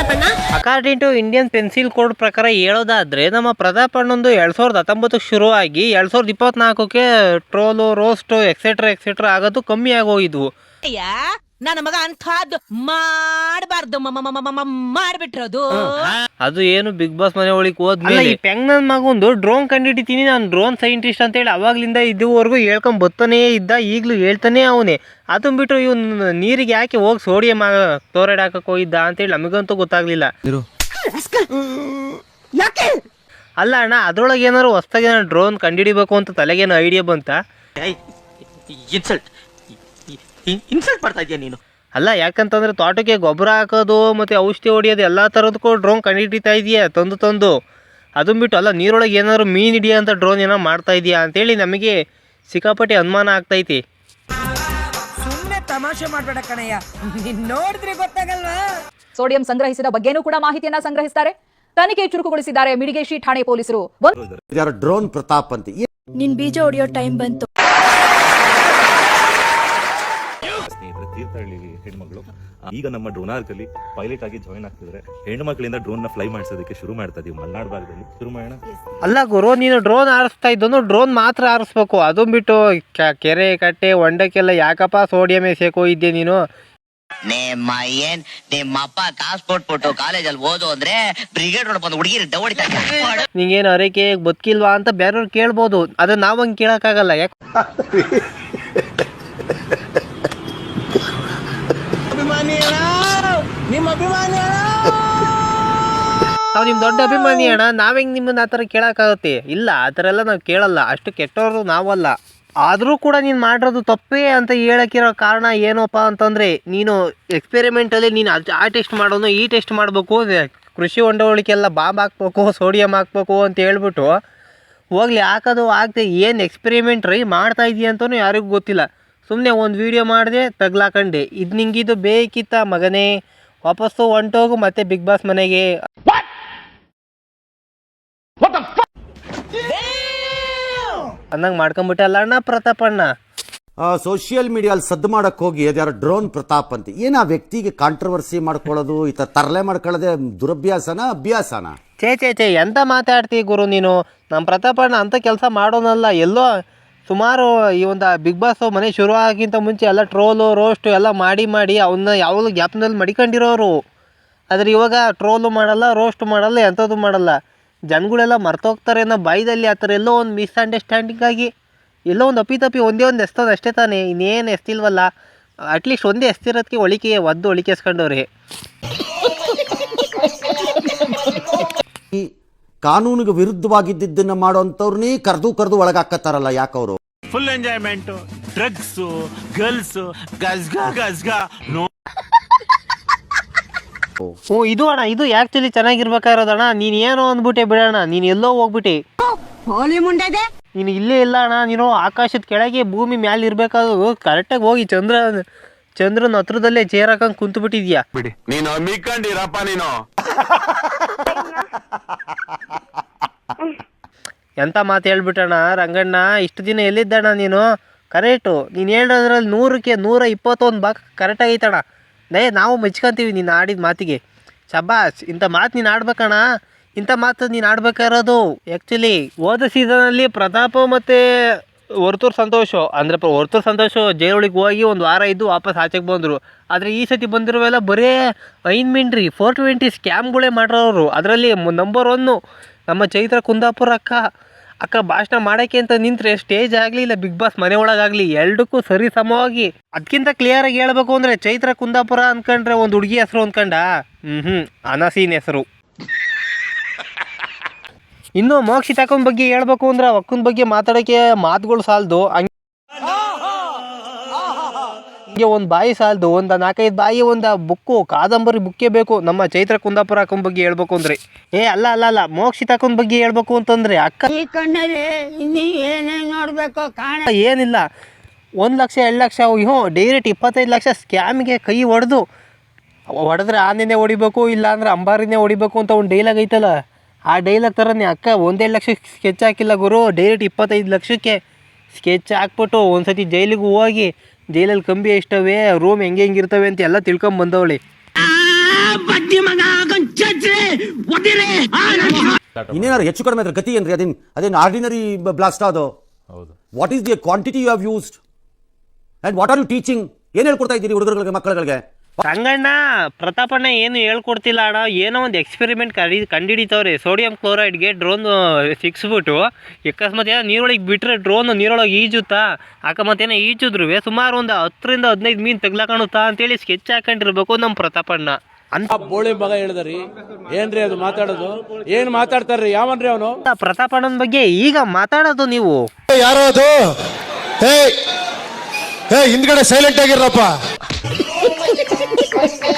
ಪ್ರತಾಪಣ್ಣ? According to Indian pencil code ಪ್ರಕಾರ ಹೇಳೋದಾದ್ರೆ ನಮ್ಮ ಪ್ರತಾಪ್ ಅಣ್ಣಂದು ಎರಡ್ ಸಾವಿರದ ಹತ್ತೊಂಬತ್ತಕ್ಕೆ ಶುರುವಾಗಿ ಎರಡ್ ಸಾವಿರದ ಇಪ್ಪತ್ನಾಲ್ಕಕ್ಕೆ ಟ್ರೋಲು ರೋಸ್ಟು ಎಕ್ಸೆಟ್ರಾ ಎಕ್ಸೆಟ್ರಾ ಆಗೋದು ಕಮ್ಮಿ ಆಗೋಗಿದ್ವು. ನನ್ನ ಮಗ ಅಂಥದ್ದು ಮಾಡಬಾರ್ದು ಮಾಡ್ಬಿಟ್ರದು. ಅದು ಏನು ಬಿಗ್ ಬಾಸ್ ಮನೆ ಒಳಗೆ ಹೋದ್ಮೇಲೆ. ಈ ಪೆಂಗ್ ನನ್ನ ಮಗೊಂದು ಡ್ರೋನ್ ಕಂಡಿಡಿತೀನಿ ನಾನು ಡ್ರೋನ್ ಸೈಂಟಿಸ್ಟ್ ಅಂತ ಹೇಳಿ ಅವಾಗ್ಲಿಂದ ಇದುವರೆಗೂ ಹೇಳ್ಕೊಂಡ್ ಬರ್ತಾನೇ ಇದ್ದ ಈಗಲೂ ಹೇಳ್ತಾನೆ ಅವನೇ. ಅದು ಬಿಟ್ಟು ಇವ್ನು ನೀರಿಗೆ ಯಾಕೆ ಹೋಗಿ ಸೋಡಿಯಂ ಕ್ಲೋರೈಡ್ ಹಾಕಕ್ ಹೋಗಿದ್ದ ಅಂತೇಳಿ ನಮಗಂತೂ ಗೊತ್ತಾಗ್ಲಿಲ್ಲ. ಅಲ್ಲ ಅಣ್ಣ ಅದ್ರೊಳಗೆ ಏನಾರು ಹೊಸ್ದಾಗಿ ಡ್ರೋನ್ ಕಂಡಿಡಿಬೇಕು ಅಂತ ತಲೆಗೇನು ಐಡಿಯಾ ಬಂತ? ಇನ್ಸಲ್ಟ್. ಇನ್ಸಲ್ಟ್ ಮಾಡ್ತಾ ಇದೀಯ ನೀನು? ಅಲ್ಲ ಯಾಕಂತಂದ್ರೆ ತೋಟಕ್ಕೆ ಗೊಬ್ಬರ ಹಾಕೋದು ಮತ್ತೆ ಔಷಧಿ ಹೊಡಿಯೋದು ಎಲ್ಲ ಥರದಕ್ಕೂ ಡ್ರೋನ್ ಕಂಡುಹಿಡಿತಾ ಇದೆಯಾ ತಂದು ತಂದು? ಅದನ್ನ ಬಿಟ್ಟು ಅಲ್ಲ ನೀರೊಳಗೆ ಏನಾದ್ರು ಮೀನ್ ಹಿಡಿಯೋ ಅಂತ ಡ್ರೋನ್ ಏನೋ ಮಾಡ್ತಾ ಇದೆಯಾ ಅಂತೇಳಿ ನಮಗೆ ಸಿಕ್ಕಾಪಟ್ಟೆ ಅನುಮಾನ ಆಗ್ತೈತಿ. ಸುಮ್ಮನೆ ತಮಾಷೆ ಮಾಡ್ಬೇಡ ಕಣಯ್ಯ. ನೀನ್ ನೋಡಿದ್ರೆ ಗೊತ್ತಾಗಲ್ವಾ? ಸೋಡಿಯಂ ಸಂಗ್ರಹಿಸಿದ ಬಗ್ಗೆನೂ ಕೂಡ ಮಾಹಿತಿಯನ್ನ ಸಂಗ್ರಹಿಸ್ತಾರೆ. ತನಿಖೆ ಚುರುಕುಗೊಳಿಸಿದ್ದಾರೆ ಮಿಡಿಗೇಶಿ ಠಾಣೆ ಪೊಲೀಸರು. ಡ್ರೋನ್ ಪ್ರತಾಪ್ ಅಂತ? ನಿನ್ ಬೀಜ ಹೊಡಿಯೋ ಟೈಮ್ ಬಂತು. ತೀರ್ಥಹಳ್ಳಿ ಹೆಣ್ಮಗಳು. ಈಗ ನಮ್ಮ ಡ್ರೋನಾರ್ಕಲ್ಲಿ ಪೈಲಟ್ ಆಗಿ ಜಾಯ್ನ್ ಹೆಣ್ಣು ಹೆಣ್ಮಕ್ಳಿಂದ ಡ್ರೋನ್ನ ಫ್ಲೈ ಮಾಡಿಸೋದಕ್ಕೆ ಶುರು ಮಾಡ್ತಾ ಇದೀವಿ. ಮಲ್ನಾಡ್ ಭಾಗದಲ್ಲಿ. ಶುರು ಮಾಡೋಣ. ಅಲ್ಲ ಗುರು ನೀನು ಡ್ರೋನ್ ಆರಿಸ್ತಾ ಇದ್ದನು ಡ್ರೋನ್ ಮಾತ್ರ ಆರಿಸ್ಬೇಕು ಅದು ಬಿಟ್ಟು ಕೆರೆ ಕಟ್ಟೆ ಒಂಡಕ್ಕೆಲ್ಲ ಯಾಕಪ್ಪ ಸೋಡಿಯಂ ಸೇಕೋ ಇದ್ದೆ ನೀನು? ನಿಮ್ಮ ಏನ್? ನಿಮ್ಮಪ್ಪ ಕಾಸು ಕೊಟ್ಬಿಟ್ಟು ಕಾಲೇಜಲ್ಲಿ ಓದು ಅಂದ್ರೆ ಬ್ರಿಗೇಡ್ ರೋಡ್ ಬಂದು ಹುಡುಗಿರಿ ಹೊಡಿತಾ ನಿಂಗೇನು ಅರೇಕೆ ಬದುಕಿಲ್ವಾ ಅಂತ ಬೇರೆಯವ್ರು ಕೇಳ್ಬೋದು. ಅದನ್ನ ನಾವು ಹಂಗೆ ಕೇಳೋಕ್ಕಾಗಲ್ಲ. ಯಾಕೆ ನಾವು ನಿಮ್ಮ ದೊಡ್ಡ ಅಭಿಮಾನಿ ಅಣ್ಣ, ನಾವ್ ಹೆಂಗ್ ನಿಮ್ಮನ್ನ ಆ ಥರ ಕೇಳೋಕ್ಕಾಗುತ್ತೆ? ಇಲ್ಲ, ಆ ಥರ ಎಲ್ಲ ನಾವು ಕೇಳಲ್ಲ. ಅಷ್ಟು ಕೆಟ್ಟವರು ನಾವಲ್ಲ. ಆದರೂ ಕೂಡ ನೀನು ಮಾಡಿರೋದು ತಪ್ಪೇ ಅಂತ ಹೇಳೋಕ್ಕಿರೋ ಕಾರಣ ಏನಪ್ಪ ಅಂತಂದರೆ, ನೀನು ಎಕ್ಸ್ಪೆರಿಮೆಂಟಲ್ಲಿ ನೀನು ಅದು ಆ ಟೆಸ್ಟ್ ಮಾಡೋನು, ಈ ಟೆಸ್ಟ್ ಮಾಡಬೇಕು ಕೃಷಿ ಹೊಂಡವಳಿಕೆಲ್ಲ ಬಾಂಬ್ ಹಾಕ್ಬೇಕು ಸೋಡಿಯಂ ಹಾಕ್ಬೇಕು ಅಂತ ಹೇಳ್ಬಿಟ್ಟು ಹೋಗ್ಲಿ, ಹಾಕೋದು ಆಗದೆ ಏನು ಎಕ್ಸ್ಪೆರಿಮೆಂಟ್ ರೀ ಮಾಡ್ತಾ ಇದೀಯ ಅಂತಲೂ ಯಾರಿಗೂ ಗೊತ್ತಿಲ್ಲ. ಸುಮ್ಮನೆ ಒಂದು ವಿಡಿಯೋ ಮಾಡಿದೆ, ತಗ್ಲಾಕಂಡೆ. ಇದು ನಿಂಗಿದು ಬೇಕಿತ್ತ ಮಗನೇ? ವಾಪಸ್ಸು ಹೊಂಟೋಗು ಮತ್ತೆ ಬಿಗ್ ಬಾಸ್ ಮನೆಗೆ. ಅನ್ನಂಗೆ ಮಾಡ್ಕೊಂಬಿಟ್ಟೆ ಅಲ್ಲ ಅಣ್ಣ ಪ್ರತಾಪಣ್ಣ ಸೋಷಿಯಲ್ ಮೀಡಿಯಲ್ಲಿ ಸದ್ದು ಮಾಡಕ್ಕೆ ಹೋಗಿ ಅದ್ಯಾರು ಡ್ರೋನ್ ಪ್ರತಾಪ್ ಅಂತ. ಏನು ಆ ವ್ಯಕ್ತಿಗೆ ಕಾಂಟ್ರವರ್ಸಿ ಮಾಡ್ಕೊಳ್ಳೋದು ಈ ಥರ ತರಲೆ ಮಾಡ್ಕೊಳ್ಳೋದೇ ದುರಭ್ಯಾಸನ ಅಭ್ಯಾಸನ? ಛೇ ಛೇ ಛೇ ಎಂತ ಮಾತಾಡ್ತಿ ಗುರು ನೀನು? ನಮ್ಮ ಪ್ರತಾಪಣ್ಣ ಅಂಥ ಕೆಲಸ ಮಾಡೋನಲ್ಲ ಎಲ್ಲೋ ಸುಮಾರು ಈ ಒಂದು ಬಿಗ್ ಬಾಸ್ ಮನೆ ಶುರು ಆಗಿಂತ ಮುಂಚೆ ಎಲ್ಲ ಟ್ರೋಲು ರೋಸ್ಟು ಎಲ್ಲ ಮಾಡಿ ಮಾಡಿ ಅವನ್ನ ಯಾವಾಗಲೂ ಗ್ಯಾಪ್ನಲ್ಲಿ ಮಡಿಕೊಂಡಿರೋರು. ಆದರೆ ಇವಾಗ ಟ್ರೋಲು ಮಾಡಲ್ಲ ರೋಸ್ಟ್ ಮಾಡಲ್ಲ ಎಂಥದ್ದು ಮಾಡಲ್ಲ. ಜನಗಳೆಲ್ಲ ಮರ್ತೋಗ್ತಾರೆ ಅನ್ನೋ ಬಾಯ್ದಲ್ಲಿ ಆ ಥರ ಎಲ್ಲೋ ಒಂದು ಮಿಸ್ಅಂಡರ್ಸ್ಟ್ಯಾಂಡಿಂಗ್ ಆಗಿ ಎಲ್ಲೋ ಒಂದು ಅಪ್ಪಿತಪ್ಪಿ ಒಂದೇ ಒಂದು ಎಸ್ತೋದು ಅಷ್ಟೇ ತಾನೇ, ಇನ್ನೇನು ಎಸ್ತಿಲ್ವಲ್ಲ. ಅಟ್ಲೀಸ್ಟ್ ಒಂದೇ ಎಸ್ತಿರೋದಕ್ಕೆ ಒಳಿಕೆ, ಒದ್ದು ಒಳಿಕೆಸ್ಕೊಂಡವ್ರಿ. ಕಾನೂನಿಗೆ ಮಾಡೋ ಅಂಥವ್ರನ್ನೇ ಕರೆದು ಕರೆದು ಒಳಗಾಕತ್ತಾರಲ್ಲ ಯಾಕವರು? ಫುಲ್ ಎಂಜಾಯ್ಮೆಂಟ್ ಡ್ರಗ್ಸ್ ಗರ್ಲ್ಸ್ ಗಜ್ಗಾ ಗಜ್ಗಾ ನೋ ಓ ಇದು ಅಣ್ಣ ಇದು ಆಕ್ಚುಲಿ ಚೆನ್ನಾಗಿರ್ಬೇಕಾಗಿರೋದಣ್ಣ ನೀನು ಏನೋ ಅಂದ್ಬಿಟ್ಟೆ ಬಿಡೋಣ ನೀನು ಎಲ್ಲೋ ಹೋಗ್ಬಿಟ್ಟೆ. ನೀನ್ ಇಲ್ಲೇ ಇಲ್ಲ ಅಣ್ಣ ನೀನು ಆಕಾಶದ ಕೆಳಗೆ ಭೂಮಿ ಮ್ಯಾಲೆ ಕರೆಕ್ಟ್ ಕರೆಕ್ಟಾಗಿ ಹೋಗಿ ಚಂದ್ರ ಚಂದ್ರನ ಹತ್ರದಲ್ಲೇ ಚೇರ್ ಹಾಕಂಗ್ ಕುಂತು ಬಿಟ್ಟಿದ್ಯಾ ಬಿಡಿ. ನೀನು ಅಮ್ಮಿಕೊಂಡಿರಪ್ಪ ನೀನು. ಎಂಥ ಮಾತು ಹೇಳ್ಬಿಟ್ಟಣ್ಣ ರಂಗಣ್ಣ? ಇಷ್ಟು ದಿನ ಎಲ್ಲಿದ್ದಣ್ಣ ನೀನು? ಕರೆಕ್ಟು. ನೀನು ಹೇಳೋದ್ರಲ್ಲಿ ನೂರಕ್ಕೆ ನೂರ ಇಪ್ಪತ್ತೊಂದು ಭಾಗ ಆಗೈತಣ ನೇ ನಾವು ಮೆಚ್ಕೊಂತೀವಿ ನೀನು ಆಡಿದ ಮಾತಿಗೆ. ಶಬಾಸ್ ಇಂಥ ಮಾತು ನೀನು ಆಡ್ಬೇಕಣ್ಣ. ಇಂಥ ಮಾತು ನೀನು ಆಡ್ಬೇಕಾಗಿರೋದು ಆ್ಯಕ್ಚುಲಿ ಹೋದ ಸೀಸನಲ್ಲಿ ಪ್ರತಾಪ ಮತ್ತು ಹೊರ್ತೂರು ಸಂತೋಷ, ಅಂದರೆ ಹೊರ್ತೂರು ಸಂತೋಷ ಜೈಲೊಳಗೆ ಹೋಗಿ ಒಂದು ವಾರ ಇದ್ದು ವಾಪಸ್ ಆಚೆಗೆ ಬಂದರು. ಆದರೆ ಈ ಸತಿ ಬಂದಿರೋವೆಲ್ಲ ಬರೀ ಐನ್ ಮಿಂಡ್ರಿ ಫೋರ್ ಟ್ವೆಂಟಿ ಸ್ಕ್ಯಾಮ್ಗಳೇ ಮಾಡಿರೋರು ಅದರಲ್ಲಿ ನಂಬರ್ ಒನ್ನು ನಮ್ಮ ಚೈತ್ರ ಕುಂದಾಪುರ ಅಕ್ಕ. ಅಕ್ಕ ಭಾಷಣ ಮಾಡೋಕ್ಕೆ ಅಂತ ನಿಂತ್ರೆ ಸ್ಟೇಜ್ ಆಗಲಿ ಇಲ್ಲ ಬಿಗ್ ಬಾಸ್ ಮನೆ ಒಳಗಾಗಲಿ ಎರಡಕ್ಕೂ ಸರಿ ಸಮವಾಗಿ. ಅದಕ್ಕಿಂತ ಕ್ಲಿಯರ್ ಆಗಿ ಹೇಳ್ಬೇಕು ಅಂದರೆ ಚೈತ್ರ ಕುಂದಾಪುರ ಅಂದ್ಕೊಂಡ್ರೆ ಒಂದು ಹುಡುಗಿ ಹೆಸರು ಅಂದ್ಕೊಂಡ ಹ್ಞೂ ಹ್ಞೂ ಅನಸೀನ್ ಹೆಸರು. ಇನ್ನು ಮೋಕ್ಷಿತಾಕನ ಬಗ್ಗೆ ಹೇಳ್ಬೇಕು ಅಂದ್ರೆ ಅಕ್ಕನ ಬಗ್ಗೆ ಮಾತಾಡಕ್ಕೆ ಮಾತುಗಳು ಸಾಲದು. ಹಂಗೆ ಒಂದು ಬಾಯಿ ಸಾಲದು ಒಂದು ನಾಲ್ಕೈದು ಬಾಯಿ ಒಂದು ಬುಕ್ಕು ಕಾದಂಬರಿ ಬುಕ್ಕೇ ಬೇಕು. ನಮ್ಮ ಚೈತ್ರ ಕುಂದಾಪುರ ಅಕ್ಕನ ಬಗ್ಗೆ ಹೇಳ್ಬೇಕು ಅಂದ್ರೆ. ಏ ಅಲ್ಲ ಅಲ್ಲ ಅಲ್ಲ ಮೋಕ್ಷಿತ ಅಕ್ಕನ ಬಗ್ಗೆ ಹೇಳ್ಬೇಕು ಅಂತಂದ್ರೆ ಅಕ್ಕ ಈ ಕಣ್ಣಲ್ಲಿ ಇನ್ನೀ ಏನೇನ್ ನೋಡ್ಬೇಕು ಕಾಣ ಏನಿಲ್ಲ. ಒಂದು ಲಕ್ಷ ಎರಡು ಲಕ್ಷ ಹ್ಞೂ ಡೈರೆಕ್ಟ್ ಇಪ್ಪತ್ತೈದು ಲಕ್ಷ ಸ್ಕ್ಯಾಮ್ಗೆ ಕೈ ಹೊಡೆದು ಹೊಡೆದ್ರೆ ಆನೆನೇ ಹೊಡಿಬೇಕು ಇಲ್ಲ ಅಂದ್ರೆ ಅಂಬಾರಿನೇ ಹೊಡಿಬೇಕು ಅಂತ ಒಂದು ಡೈಲಾಗ್ ಐತಲ್ಲ. ಆ ಡೈಲಾಗ್ ಥರನೇ ಅಕ್ಕ ಒಂದೆರಡು ಲಕ್ಷ ಸ್ಕೆಚ್ ಹಾಕಿಲ್ಲ ಗುರು. ಡೈರೆಕ್ಟ್ ಇಪ್ಪತ್ತೈದು ಲಕ್ಷಕ್ಕೆ ಸ್ಕೆಚ್ ಹಾಕ್ಬಿಟ್ಟು ಒಂದು ಸತಿ ಜೈಲಿಗೆ ಹೋಗಿ ಜೈಲಲ್ಲಿ ಕಂಬಿ ಎಷ್ಟವೆ ರೂಮ್ ಹೆಂಗೆ ಹೆಂಗಿರ್ತವೆ ಅಂತ ಎಲ್ಲ ತಿಳ್ಕೊಂಬಂದವಳೆ ಇನ್ನೇನಾದ್ರು ಹೆಚ್ಚು ಕಡಿಮೆ ಅದ್ರ ಗತಿ ಏನ್ರಿ? ಅದೇನು ಅದೇನು ಆರ್ಡಿನರಿ ಬ್ಲಾಸ್ಟ್ ಅದು? ಹೌದು. What is the quantity you have used and what are you teaching ಏನು ಹೇಳ್ಕೊಡ್ತಾ ಇದ್ದೀರಿ ಹುಡುಗರುಗಳಿಗೆ ಮಕ್ಕಳುಗಳಿಗೆ? ರಂಗಣ್ಣ ಪ್ರತಾಪಣ್ಣ ಏನು ಹೇಳ್ಕೊಡ್ತಿಲ್ಲ ಅಣ್ಣ. ಏನೋ ಒಂದು ಎಕ್ಸ್ಪೆರಿಮೆಂಟ್ ಕಡಿ ಕಂಡಿಡಿತವ್ರೆ. ಸೋಡಿಯಂ ಕ್ಲೋರೈಡ್ಗೆ ಡ್ರೋನ್ ಸಿಕ್ಸ್ಬಿಟ್ಟು ಅಕಸ್ಮಾತ್ ಏನೋ ನೀರೊಳಗೆ ಬಿಟ್ಟರೆ ಡ್ರೋನ್ ನೀರೊಳಗೆ ಈಜುತ್ತಾ? ಅಕಸ್ಮಾತ್ ಏನೋ ಈಜಿದ್ರು ಸುಮಾರು ಒಂದು ಹತ್ತರಿಂದ ಹದಿನೈದು ಮೀನು ತಗ್ಲಾಕಣುತ್ತಾ ಅಂತೇಳಿ ಸ್ಕೆಚ್ ಹಾಕೊಂಡಿರ್ಬೇಕು ನಮ್ಮ ಪ್ರತಾಪಣ್ಣ. ಅಂತ ಬೋಳಿ ಮಗ ಹೇಳಿದ್ರಿ. ಏನ್ರಿ ಅದು ಮಾತಾಡೋದು? ಏನ್ ಮಾತಾಡ್ತಾರ್ರಿ? ಯಾವನ್ರಿ ಅವನು? ಪ್ರತಾಪಣ್ಣನ ಬಗ್ಗೆ ಈಗ ಮಾತಾಡೋದು ನೀವು. ಯಾರೋ ಅದು? ಹೇ ಹೇ ಹಿಂದ್ಗಡೆ ಸೈಲೆಂಟ್ ಆಗಿರಪ್ಪ